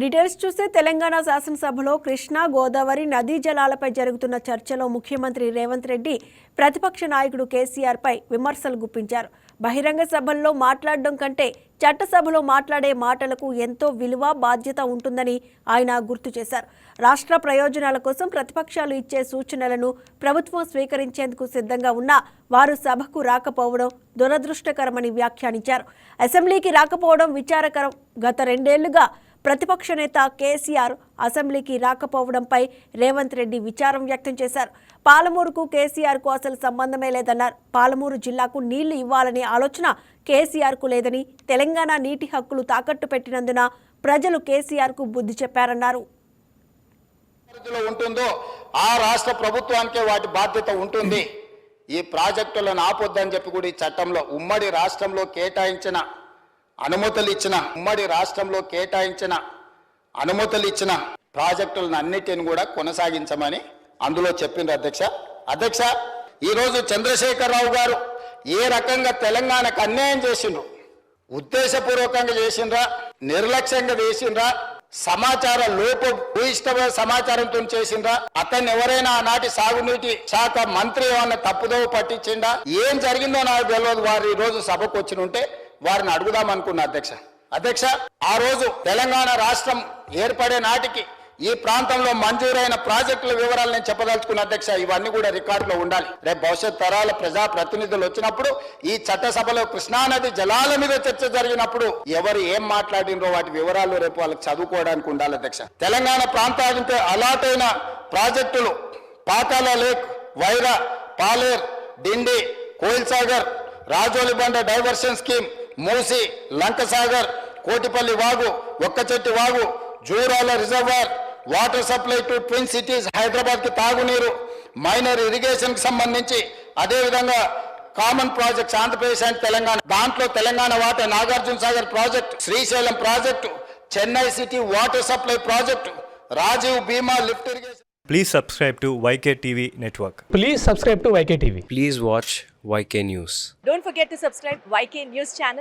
Details చూస్తే తెలంగాణ శాసనసభలో కృష్ణా గోదావరి నదీ జలాలపై జరుగుతున్న చర్చలో ముఖ్యమంత్రి రేవంత్ రెడ్డి ప్రతిపక్ష నాయకుడు కేసీఆర్పై విమర్శలు గుప్పించారు. బహిరంగ సభల్లో మాట్లాడడం కంటే చట్టసభలో మాట్లాడే మాటలకు ఎంతో విలువ బాధ్యత ఉంటుందని ఆయన గుర్తు చేశారు. రాష్ట్ర ప్రయోజనాల కోసం ప్రతిపక్షాలు ఇచ్చే సూచనలను ప్రభుత్వం స్వీకరించేందుకు సిద్ధంగా ఉన్నా వారు సభకు రాకపోవడం దురదృష్టకరమని వ్యాఖ్యానించారు. అసెంబ్లీకి రాకపోవడం విచారకరం. గత రెండేళ్ళుగా ప్రతిపక్ష నేత కేసీఆర్ అసెంబ్లీకి రాకపోవడంపై రేవంత్ రెడ్డి విచారం వ్యక్తం చేశారు. పాలమూరుకు కేసీఆర్కు అసలు సంబంధమే లేదన్నారు. పాలమూరు జిల్లాకు నీళ్ళు ఇవ్వాలనే ఆలోచన కేసీఆర్కు లేదని తెలంగాణ నీటి హక్కులు తాకట్టు పెట్టినందున ప్రజలు కేసీఆర్కు బుద్ధి చెప్పారన్నారు. ఉంటుందో ఆ రాష్ట్ర ప్రభుత్వానికే వాటి బాధ్యత ఉంటుంది. ఈ ప్రాజెక్టులను ఆపొద్దని చెప్పి కూడా ఈ చట్టంలో ఉమ్మడి రాష్ట్రంలో కేటాయించిన అనుమతులు ఇచ్చిన ఉమ్మడి రాష్ట్రంలో కేటాయించిన అనుమతులు ఇచ్చిన ప్రాజెక్టులను అన్నిటిని కూడా కొనసాగించమని అందులో చెప్పిండ్రు అధ్యక్ష. అధ్యక్ష ఈరోజు చంద్రశేఖరరావు గారు ఏ రకంగా తెలంగాణకు అన్యాయం చేసిండ్రు? ఉద్దేశపూర్వకంగా చేసిండ్రా? నిర్లక్ష్యంగా చేసిండ్రా? సమాచార లోపు భూయిష్టమైన సమాచారంతో చేసిండ్రా? అతన్ని ఎవరైనా ఆనాటి సాగునీటి శాఖ మంత్రి ఏమన్నా తప్పుదోవ పట్టించిండా? ఏం జరిగిందో నాకు తెలియదు వారు ఈ రోజు సభకు వచ్చినుంటే ఉంటే వారిని అడుగుదాం అనుకున్నా అధ్యక్ష. అధ్యక్ష ఆ రోజు తెలంగాణ రాష్ట్రం ఏర్పడే నాటికి ఈ ప్రాంతంలో మంజూరైన ప్రాజెక్టుల వివరాలు నేను చెప్పదలుచుకున్న అధ్యక్ష. ఇవన్నీ కూడా రికార్డులో ఉండాలి. రేపు భవిష్యత్ తరాల ప్రజా ప్రతినిధులు వచ్చినప్పుడు ఈ చట్టసభలో కృష్ణానది జలాల మీద చర్చ జరిగినప్పుడు ఎవరు ఏం మాట్లాడినరో వాటి వివరాలు రేపు వాళ్ళకి చదువుకోవడానికి ఉండాలి అధ్యక్ష. తెలంగాణ ప్రాంతానికి అలాట్ అయిన ప్రాజెక్టులు పాతాల lake Wyra Paler Dindi Koil Sagar Rajolibanda diversion scheme Musi Lankasagar Kotipalli వాగు ఒక్కచెట్టి వాగు Jurala reservoir water supply to twin cities హైదరాబాద్కి తాగునీరు మైనర్ ఇరిగేషన్కి సంబంధించి అదే విధంగా common projects Andhra Pradesh and Telangana దాంట్లో Telangana water Nagarjuna Sagar project Srisailam project Chennai city water supply project Rajiv Bhima lift irrigation Please subscribe to YK TV Network. Please subscribe to YK TV. Please watch YK News. Don't forget to subscribe YK News channel